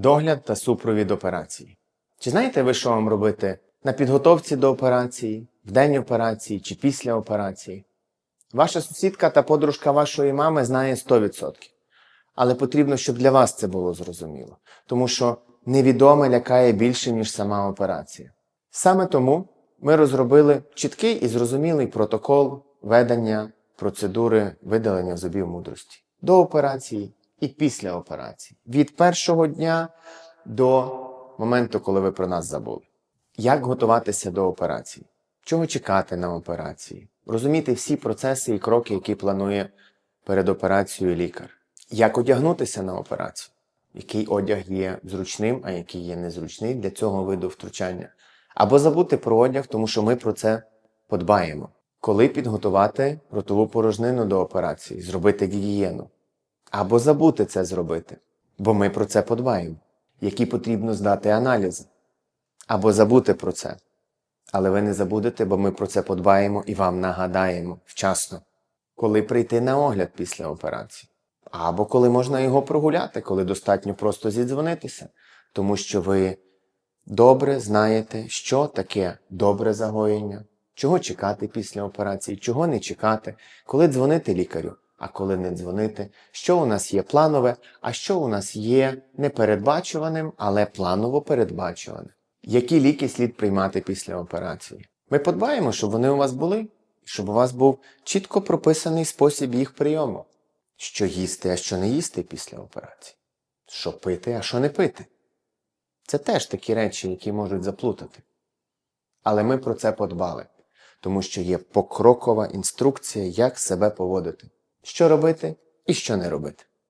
Догляд та супровід операції. Чи знаєте ви, що вам робити на підготовці до операції, в день операції чи після операції? Ваша сусідка та подружка вашої мами знає 100%. Але потрібно, щоб для вас це було зрозуміло, тому що невідоме лякає більше, ніж сама операція. Саме тому ми розробили чіткий і зрозумілий протокол ведення процедури видалення зубів мудрості до операції і після операції. Від першого дня до моменту, коли ви про нас забули. Як готуватися до операції? Чого чекати на операції? Розуміти всі процеси і кроки, які планує перед операцією лікар. Як одягнутися на операцію? Який одяг є зручним, а який є незручний для цього виду втручання? Або забути про одяг, тому що ми про це подбаємо. Коли підготувати ротову порожнину до операції, зробити гігієну. Або забути це зробити, бо ми про це подбаємо. Які потрібно здати аналізи. Або забути про це. Але ви не забудете, бо ми про це подбаємо і вам нагадаємо вчасно, коли прийти на огляд після операції. Або коли можна його прогуляти, коли достатньо просто зідзвонитися, тому що ви добре знаєте, що таке добре загоєння, чого чекати після операції, чого не чекати, коли дзвонити лікарю, а коли не дзвонити, що у нас є планове, а що у нас є непередбачуваним, але планово передбачуване. Які ліки слід приймати після операції? Ми подбаємо, щоб вони у вас були, щоб у вас був чітко прописаний спосіб їх прийому. Що їсти, а що не їсти після операції. Що пити, а що не пити. Це теж такі речі, які можуть заплутати. Але ми про це подбали, тому що є покрокова інструкція, як себе поводити, що робити і що не робити.